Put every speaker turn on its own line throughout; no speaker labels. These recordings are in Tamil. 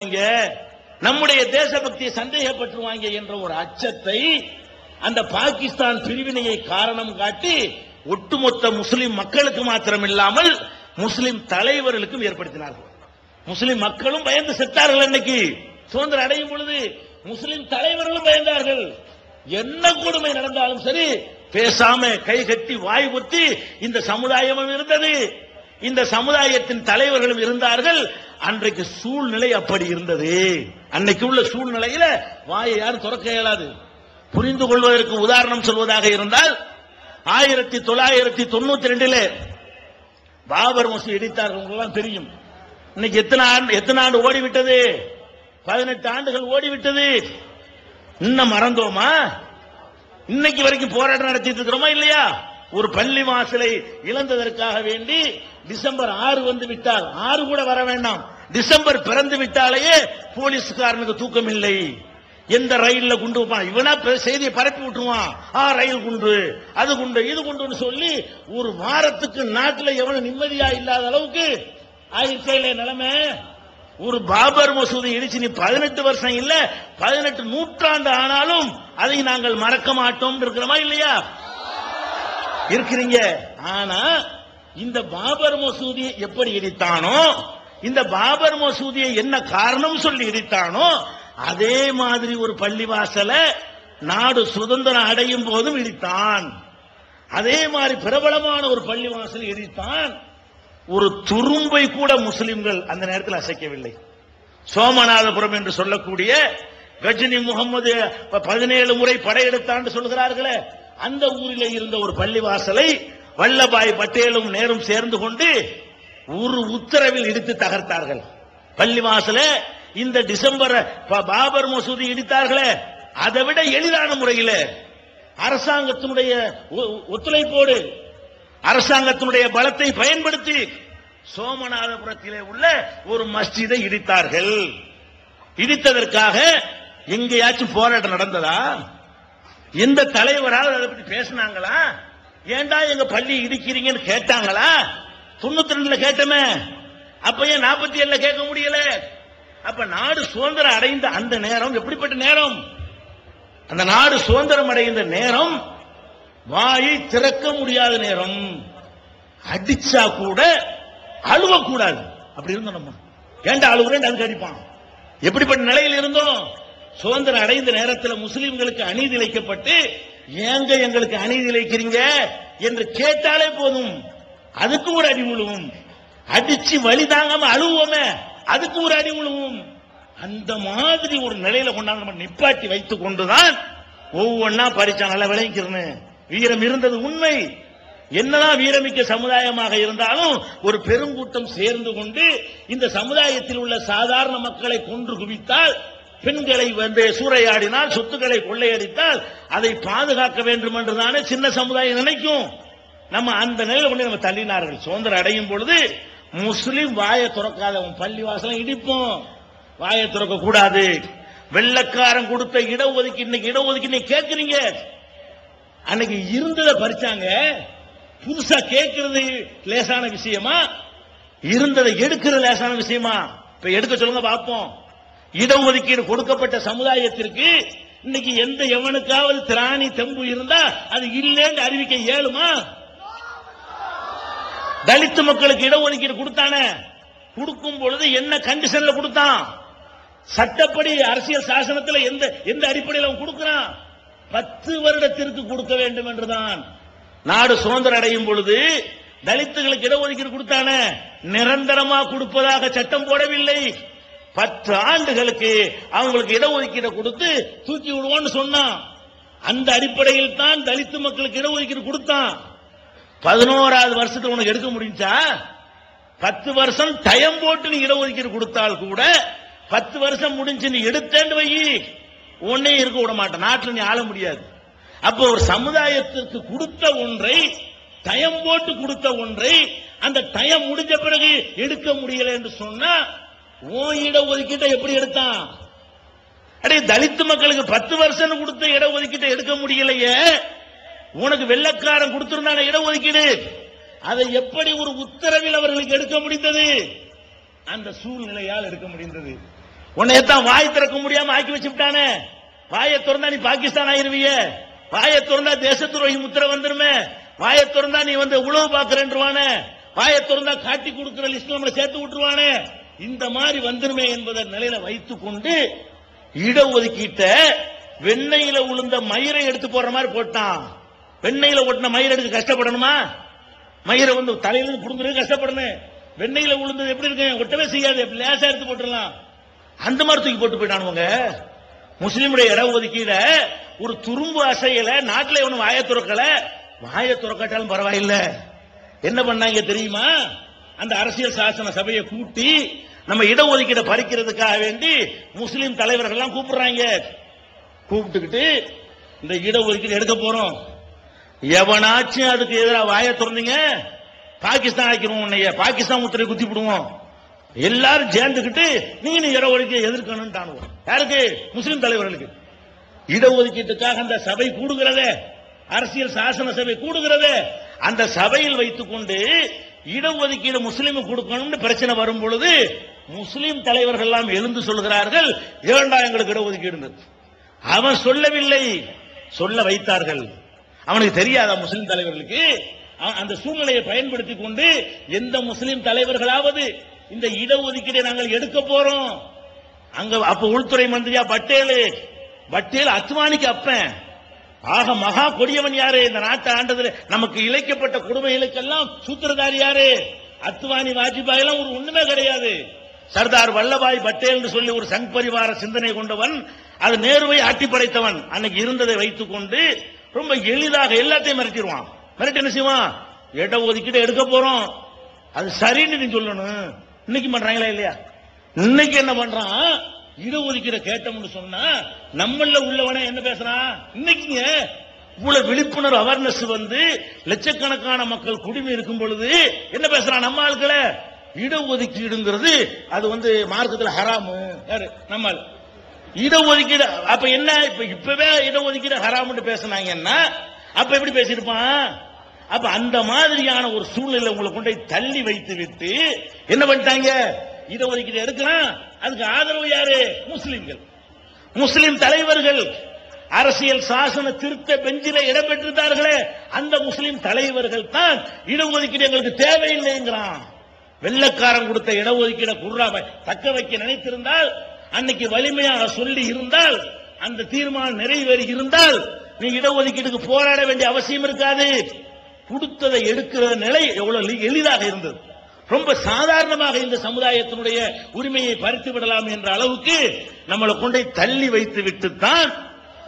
இங்க நம்முடைய தேசபக்தியை சந்தேகப்பட்டுருவாங்க என்ற ஒரு அச்சத்தை அந்த பாகிஸ்தான் பிரிவினையை காரணம் காட்டி ஒட்டுமொத்த முஸ்லிம் மக்களுக்கு மாத்திரம் இல்லாமல் முஸ்லிம் தலைவர்களுக்கும் ஏற்படுத்தினார்கள். முஸ்லிம் மக்களும் பயந்து செத்தார்கள் அன்னைக்கு. சுதந்திரம் அடையும் பொழுது முஸ்லிம் தலைவர்களும் பயந்தார்கள். என்ன கொடுமை நடந்தாலும் சரி பேசாம கை கட்டி வாய் குத்தி இந்த சமுதாயமும் இருந்தது. இந்த சமுதாயத்தின் தலைவர்களும் இருந்தார்கள். அன்றைக்கு சூழ்நிலை அப்படி இருந்தது. அன்னைக்கு உள்ள சூழ்நிலையில வாயை யாரும் துறக்க இயலாது. புரிந்து கொள்வதற்கு உதாரணம் சொல்வதாக இருந்தால் ஆயிரத்தி தொள்ளாயிரத்தி தொண்ணூத்தி ரெண்டுல பாபர் மசூதி இடித்தார்கள் தெரியும். இன்னைக்கு எத்தனை ஆண்டு எத்தனை ஆண்டு ஓடிவிட்டது? பதினெட்டு ஆண்டுகள் ஓடிவிட்டது. இன்னும் மறந்தோமா? இன்னைக்கு வரைக்கும் போராட்டம் நடத்திட்டு இருக்கிறோமா இல்லையா? ஒரு பள்ளி வாசலை இழந்ததற்காக வேண்டி டிசம்பர் ஆறு வந்து விட்டால் ஆறு கூட வர வேண்டாம். டிசம்பர் பிறந்து விட்டாலேயே போலீஸ்காரனுக்கு தூக்கம் இல்லை எந்த ரயில்ல குண்டு வைப்பான்? இவனா செய்தியை பரப்பி விட்டுருவான். ஆ ரயில் குண்டு அது குண்டு இது குண்டுன்னு சொல்லி ஒரு வாரத்துக்கு நாட்டுல எவனும் நிம்மதியா இல்லாத அளவுக்கு ஆயிடுச்சே இல்லையா நிலைமை. ஒரு பாபர் மசூதி இடிச்சு நீ பதினெட்டு வருஷம் இல்ல பதினெட்டு நூற்றாண்டு ஆனாலும் அதை நாங்கள் மறக்க மாட்டோம் இருக்கிறோமா இல்லையா? இருக்கிறீங்க. ஆனா இந்த பாபர் மசூதியை எப்படி இடித்தானோ இந்த பாபர் மசூதியை என்ன காரணம் சொல்லி இடித்தானோ அதே மாதிரி ஒரு பள்ளிவாசல நாடு சுதந்திரம் அடையும் போதும் இடித்தான். அதே மாதிரி பிரபலமான ஒரு பள்ளிவாசல் இடித்தான். ஒரு துரும்பை கூட முஸ்லிம்கள் அந்த நேரத்தில் அசைக்கவில்லை. சோமநாதபுரம் என்று சொல்லக்கூடிய கஜினி முகமது பதினேழு முறை படையெடுத்தான் சொல்கிறார்களே அந்த ஊரிலே இருந்த ஒரு பள்ளிவாசலை வல்லபாய் பட்டேலும் நேரும் சேர்ந்து கொண்டு ஒரு உத்தரவில் இடித்து தகர்த்தார்கள். பள்ளிவாசலை இந்த டிசம்பர் பாபர் மசூதி இடித்தார்களே அதை விட எளிதான முறையில் அரசாங்கத்தினுடைய ஒ- ஒத்துழைப்போடு அரசாங்கத்தினுடைய பலத்தை பயன்படுத்தி சோமநாதபுரத்திலே உள்ள ஒரு மஸ்ஜிதை இடித்தார்கள். இடித்ததற்காக எங்கேயாச்சும் போராட்டம் நடந்ததா? எந்த தலைவரால் அதை பற்றி பேசினாங்களா? ஏன்டா எங்க பள்ளி இடிக்கிறீங்கன்னு கேட்டாங்களா? தொண்ணூத்தி ரெண்டுல கேட்டமே. அப்ப ஏன் நாற்பத்தி ஏழுல கேட்க முடியல? அப்ப நாடு சுதந்திரம் அடைந்த அந்த நேரம் எப்படிப்பட்ட நேரம்? அந்த நாடு சுதந்திரம் அடைந்த நேரம் வாயை திறக்க முடியாத நேரம். அடிச்சா கூட அழுவக்கூடாது. அப்படி இருந்தோம் நம்ம. ஏன்டா அழுகுறேன் அதுக்கு அடிப்பான் எப்படிப்பட்ட நிலையில் இருந்தோம்? சுதந்திரம் அடைந்த நேரத்தில் முஸ்லிம்களுக்கு அநீதி இழைக்கப்பட்டு ஏங்க எங்களுக்கு அநீதி இழைக்கிறீங்க? என்று கேட்டாலே போதும். அதுக்கும் ஒரு அடி விழுவும் அடிச்சு வழி தாங்காம அழுவோமே அதுக்கு ஒரு அடி விழுவும் அந்த மாதிரி ஒரு நிலையில கொண்டாந்து நம்ம நிப்பாட்டி வைத்துக் கொண்டுதான் ஒவ்வொன்னா பறிச்சா நல்லா விளைவிக்கிறேன்னு வீரம் இருந்தது உண்மை. என்னதான் வீரமிக்க சமுதாயமாக இருந்தாலும் ஒரு பெருங்கூட்டம் சேர்ந்து கொண்டு இந்த சமுதாயத்தில் உள்ள சாதாரண மக்களை கொன்று குவித்தால் பெண்களை வந்து சூறையாடினால் சொத்துக்களை கொள்ளையடித்தால் அதை பாதுகாக்க வேண்டும் என்றுதானே சின்ன சமுதாயம் நினைக்கும். நம்ம அந்த நிலையில கொண்டு நம்ம தள்ளினார்கள். சுதந்திரம் அடையும் பொழுது முஸ்லிம் வாயை திறக்காதவன் பள்ளி வாசலம் இடிப்போம். வாயை துறக்க கூடாது வெள்ளக்காரன் கொடுத்த இடஒதுக்கீடு இன்னைக்கு இடஒதுக்கீடு நீ கேட்கறீங்க. அன்னைக்கு இருந்ததை பறிச்சாங்க. புதுசா கேட்கறது லேசான விஷயமா? இருந்ததை எடுக்கிறது லேசான விஷயமா? இப்ப எடுக்க சொல்லுங்க பார்ப்போம். இடஒதுக்கீடு கொடுக்கப்பட்ட சமுதாயத்திற்கு இன்னைக்கு எந்த எவனுக்காவது திராணி தெம்பு இருந்தா அது இல்லைன்னு அறிவிக்க இயலுமா தலித்து மக்களுக்கு இடஒதுக்கீடு கொடுத்தானே. கொடுக்கும் பொழுது என்ன கண்டிஷன்ல கொடுத்தான்? சட்டப்படி அரசியல் சாசனத்தில் எந்த எந்த அடிப்படையில் அவன் கொடுக்கிறான்? பத்து வருடத்திற்கு கொடுக்க வேண்டும் என்றுதான். நாடு சுதந்திரம் அடையும் பொழுது தலித்துகளுக்கு இடஒதுக்கீடு கொடுத்தானே. நிரந்தரமா கொடுப்பதாக சட்டம் போடவில்லை. பத்து ஆண்டுகளுக்கு அவங்களுக்கு இடஒதுக்கீடு கொடுத்து தூக்கி விடுவோம்னு சொன்னான். அந்த அடிப்படையில் தான் தலித்து மக்களுக்கு இடஒதுக்கீடு கொடுத்தான். பதினோராவது வருஷத்துல உனக்கு எடுக்க முடிஞ்சா? பத்து வருஷம் டயம் போட்டு நீ இடஒதுக்கீடு கொடுத்தால் கூட பத்து வருஷம் முடிஞ்சு நீ எடுத்தேன்னு வை. உன்னே இருக்க விட மாட்டேன். நாட்டில் நீ ஆள முடியாது. அப்போ ஒரு சமுதாயத்திற்கு கொடுத்த ஒன்றை டயம் போட்டு கொடுத்த ஒன்றை அந்த டயம் முடிஞ்ச பிறகு எடுக்க முடியல என்று சொன்னா உன் இடஒதுக்கீட்டை எப்படி எடுத்தான்? அடே தலித்து மக்களுக்கு பத்து வருஷம் கொடுத்த இடஒதுக்கீட்டை எடுக்க முடியலையே. உனக்கு வெள்ளக்காரன் கொடுத்திருந்தான இடஒதுக்கீடு அதை எப்படி ஒரு உத்தரவில் அவர்களுக்கு எடுக்க முடிந்தது? அந்த சூழ்நிலையால் எடுக்க முடிந்தது. உன்னையத்தான் வாய் திறக்க முடியாம ஆக்கி வச்சுட்டானே வாயை திறந்தா நீ பாகிஸ்தான் ஆயிருவிய? வாயை திறந்தா தேச துரோகி முத்திரை வந்துருமே? வாயை திறந்தா நீ வந்து உழவு பாக்குறேன்றுவானே வாயை திறந்தா காட்டி கொடுக்கிற லிஸ்ட் நம்மளை சேர்த்து விட்டுருவானே? இந்த மாதிரி வந்துருமே என்பதை நிலையில வைத்துக் கொண்டு இடஒதுக்கீட்ட வெண்ணெயில உளுந்த மயிரை எடுத்து போடுற மாதிரி போட்டான். வெண்ணையில ஓட்டின மயிரை எடுத்து கஷ்டப்படணுமா? மயிரை வந்து தலையில இருந்து புடுங்குறது கஷ்டப்படணும். வெண்ணையில உளுந்தது எப்படி இருக்கு? ஒட்டவே செய்யாது. எப்படி லேசா எடுத்து போட்டுடலாம். அந்த மாதிரி தூக்கி போட்டு போயிட்டானுங்க முஸ்லீமுடைய இடஒதுக்கீட ஒரு துரும்பு அசையல நாட்டில் ஒண்ணு வாய துறக்கல. வாய துறக்காட்டாலும் பரவாயில்ல. என்ன பண்ணாங்க தெரியுமா? அந்த அரசியல் சாசன சபையை கூட்டி நம்ம இடஒதுக்கீடு பறிக்கிறதுக்காக வேண்டி முஸ்லீம் தலைவர்கள் எல்லாம் கூப்பிடுறாங்க. கூப்பிட்டுக்கிட்டு இந்த இடஒதுக்கீடு எடுக்க போறோம். எவனாச்சும் அதுக்கு எதிராக வாய திறந்தீங்க பாகிஸ்தான் ஆக்கிடுவோம் உன்னைய. பாகிஸ்தான் முத்திரை குத்தி விடுவோம். எல்லாரும் சேர்ந்துக்கிட்டு நீங்க இடஒதுக்கீடு எதிர்க்கணும் யாருக்கு? முஸ்லீம் தலைவர்களுக்கு. இடஒதுக்கீட்டுக்காக அந்த சபை கூடுகிறதே அரசியல் சாசன சபை கூடுகிறதே அந்த சபையில் வைத்துக் கொண்டு இடஒதுக்கீடு முஸ்லீமுக்கு கொடுக்கணும்னு பிரச்சனை வரும் பொழுது முஸ்லிம் தலைவர்கள் எல்லாம் எழுந்து சொல்கிறார்கள் ஏண்டா எங்களுக்கு இடஒதுக்கீடு அவன் சொல்லவில்லை. சொல்ல வைத்தார்கள். அவனுக்கு தெரியாதா முஸ்லிம் தலைவர்களுக்கு? அவன் அந்த சூழ்நிலையை பயன்படுத்தி கொண்டு எந்த முஸ்லிம் தலைவர்களாவது இந்த இடஒதுக்கீடை நாங்கள் எடுக்க போறோம். அங்க அப்ப உள்துறை மந்திரியா பட்டேலு. பட்டேல் அத்வானிக்கு அப்பன். ஆக மகா கொடியவன் யாரு? இந்த நாட்டை ஆண்டதுல நமக்கு இழைக்கப்பட்ட கொடுமைகளுக்கெல்லாம் சூத்திரதாரி யாரு? அத்வானி வாஜ்பாய் எல்லாம் ஒரு ஒண்ணுமே கிடையாது. சர்தார் வல்லபாய் பட்டேல் சொல்லி ஒரு சங் பரிவார சிந்தனை கொண்டவன் அது நேருவை ஆட்டி படைத்தவன். அன்னைக்கு இருந்ததை வைத்துக் கொண்டு ரொம்ப எளிதாக எல்லாத்தையும் மிரட்டிடுவான். மிரட்டி என்ன செய்வான்? இட ஒதுக்கீடு எடுக்க போறோம். அது சரின்னு நீ சொல்லணும். இன்னைக்கு பண்றாங்களா இல்லையா? இன்னைக்கு என்ன பண்றான்? இடஒதுக்கீடு கேட்டோம்னு சொன்னா நம்மள உள்ளவனே என்ன பேசுறான்? இன்னைக்குங்க இவ்வளவு விழிப்புணர்வு அவேர்னஸ் வந்து லட்சக்கணக்கான மக்கள் குடிமை இருக்கும் பொழுது என்ன பேசுறான்? நம்ம ஆட்களை இடஒதுக்கீடுங்கிறது அது வந்து மார்க்கத்தில் ஹராமு. யாரு? நம்ம இடஒதுக்கீடு அப்ப என்ன? இப்ப இப்பவே இடஒதுக்கீடு ஹராம்னு பேசுனாங்கன்னா அப்ப எப்படி பேசியிருப்பான்? அப்ப அந்த மாதிரியான ஒரு சூழ்நிலை உங்களை கொண்டு போய் தள்ளி வைத்து விட்டு என்ன பண்ணிட்டாங்க? இடஒதுக்கீடு எடுக்கலாம். அதுக்கு ஆதரவு யாரு? முஸ்லிம்கள். முஸ்லிம் தலைவர்கள் அரசியல் சாசன திருத்த பெஞ்சில இடம்பெற்றிருந்தார்களே அந்த முஸ்லிம் தலைவர்கள் தான் இடஒதுக்கீடு எங்களுக்கு தேவையில்லைங்கிறான். வெள்ளக்காரன் கொடுத்த இடஒதுக்கீட குர்ராவை தக்க வைக்க நினைத்திருந்தால் அன்னைக்கு வலிமையாக சொல்லி இருந்தால் அந்த தீர்மானம் நிறைவேறி இருந்தால் நீ இடஒதுக்கீடுக்கு போராட வேண்டிய அவசியம் இருக்காது. கொடுத்ததை எடுக்கிற நிலை எவ்வளவு எளிதாக இருந்தது. ரொம்ப சாதாரணமாக இந்த சமுதாயத்தினுடைய உரிமையை பறித்து விடலாம் என்ற அளவுக்கு நம்மளை கொண்டே தள்ளி வைத்து விட்டுத்தான்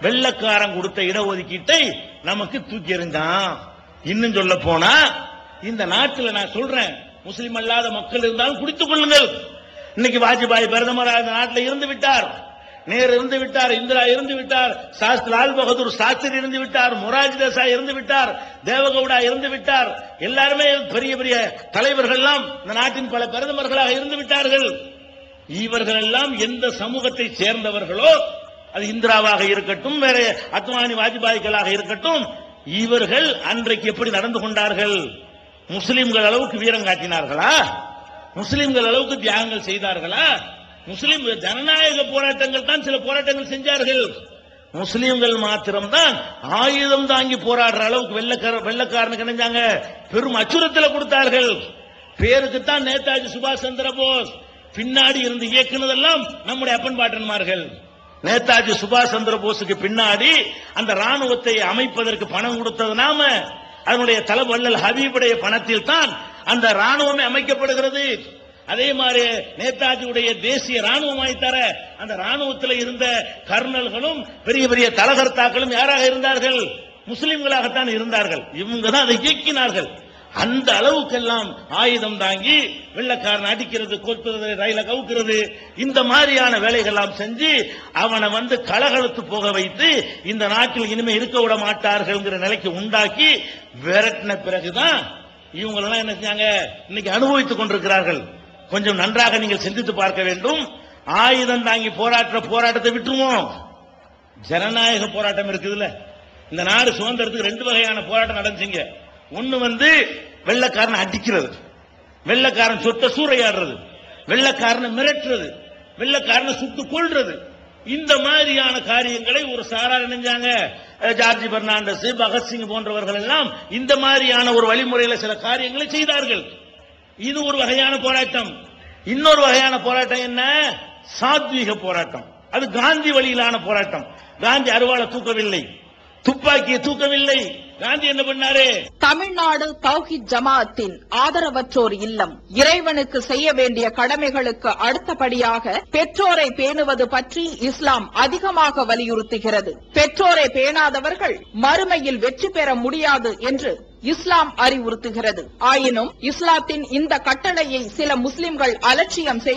வெள்ளக்காரன் கொடுத்த இடஒதுக்கீட்டை நமக்கு தூக்கி எறிஞ்சான் இன்னும் சொல்ல போனா இந்த நாட்டில் நான் சொல்றேன் முஸ்லிம் அல்லாத மக்கள் இருந்தாலும் குடித்துக் கொள்ளுங்கள். இன்னைக்கு வாஜ்பாய் பிரதமராக இந்த நாட்டில் இருந்து விட்டார். நேரு இருந்து விட்டார் இந்திரா இருந்து விட்டார் சாஸ்திரி லால் பகதூர் சாஸ்திரி இருந்து விட்டார் மொராஜி தேசாய் இருந்து விட்டார் தேவகவுடா இருந்து விட்டார். எல்லாருமே பெரிய பெரிய தலைவர்கள் எல்லாம் இந்த நாட்டின் பல பிரதமர்களாக இருந்து விட்டார்கள். இவர்கள் எல்லாம் எந்த சமூகத்தை சேர்ந்தவர்களோ அது இந்திராவாக இருக்கட்டும் வேற அத்வானி வாஜ்பாய்களாக இருக்கட்டும் இவர்கள் அன்றைக்கு எப்படி நடந்து கொண்டார்கள்? முஸ்லிம்கள் அளவுக்கு வீரம் காட்டினார்களா? முஸ்லிம்கள் அளவுக்கு தியாகங்கள் செய்தார்களா? முஸ்லிம் ஜனநாயக போராட்டங்கள் தான் சில போராட்டங்கள் செஞ்சார்கள். முஸ்லிம்கள் மாத்திரம்தான் ஆயுதம் தாங்கி போராடுற அளவுக்கு வெள்ளக்கார வெள்ளக்காரனுக்கு நினைஞ்சாங்க. பெரும் அச்சுறுத்தலை கொடுத்தார்கள். பேருக்கு தான் நேதாஜி சுபாஷ் சந்திர போஸ் பின்னாடி இருந்து இயக்குனதெல்லாம் நம்முடைய அப்பன் பாட்டன்மார்கள். நேதாஜி சுபாஷ் சந்திர போஸுக்கு பின்னாடி அந்த ராணுவத்தை அமைப்பதற்கு பணம் கொடுத்தது நாம. அதனுடைய தலைவல்லல் ஹபீபுடைய பணத்தில் தான் அந்த ராணுவமே அமைக்கப்படுகிறது. அதே மாதிரி நேதாஜியுடைய தேசிய ராணுவமாய் தர அந்த ராணுவத்தில் இருந்த கர்னல்களும் பெரிய பெரிய தலகர்த்தாக்களும் யாராக இருந்தார்கள்? முஸ்லிம்களாகத்தான் இருந்தார்கள். இவங்க தான் அதை இயக்கினார்கள். அந்த அளவுக்கெல்லாம் ஆயுதம் தாங்கி வெள்ளக்காரன் அடிக்கிறது கொத்துறது ரயில கவுக்கிறது இந்த மாதிரியான வேலைகள்லாம் செஞ்சு அவனை வந்து கலகலத்து போக வைத்து இந்த நாட்டில் இனிமே இருக்க விட மாட்டார்கள்ங்கிற நிலைக்கு உண்டாக்கி விரட்டின பிறகுதான் இவங்களெல்லாம் என்ன செஞ்சாங்க? இன்னைக்கு அனுபவித்துக் கொண்டிருக்கிறார்கள். கொஞ்சம் நன்றாக நீங்கள் சிந்தித்து பார்க்க வேண்டும். ஆயுதம் தாங்கி போராட்ட போராட்டத்தை விட்டுருவோம். ஜனநாயக போராட்டம் இருக்குதுல்ல. இந்த நாடு சுதந்திரத்துக்கு ரெண்டு வகையான போராட்டம் நடந்துச்சுங்க. ஒன்னு வந்து வெள்ளக்காரன் அடிக்கிறது. வெள்ளக்காரன் சொத்தை சூறையாடுறது. வெள்ளக்காரனை மிரட்டுறது. வெள்ளக்காரனை சுட்டு கொள்றது இந்த மாதிரியான காரியங்களை ஒரு சாரார் நினைஞ்சாங்க ஜார்ஜ் பெர்னாண்டஸ் பகத்சிங் போன்றவர்கள் எல்லாம் இந்த மாதிரியான ஒரு வழிமுறையில சில காரியங்களை செய்தார்கள். இது ஒரு வகையான போராட்டம். இன்னொரு வகையான போராட்டம் என்ன? சாத்வீக போராட்டம். அது காந்தி வழியிலான போராட்டம். காந்தி அருவாளை தூக்கவில்லை. துப்பாக்கியை தூக்கவில்லை. காந்தி என்ன பண்ணாரு?
தமிழ்நாடு தௌஹித் ஜமாஅத்தின் ஆதரவற்றோர் இல்லம். இறைவனுக்கு செய்ய வேண்டிய கடமைகளுக்கு அடுத்தபடியாக பெற்றோரை பேணுவது பற்றி இஸ்லாம் அதிகமாக வலியுறுத்துகிறது. பெற்றோரை பேணாதவர்கள் மறுமையில் வெற்றி பெற முடியாது என்று இஸ்லாம் அறிவுறுத்துகிறது. ஆயினும் இஸ்லாத்தின் இந்த கட்டளையை சில முஸ்லிம்கள் அலட்சியம் செய்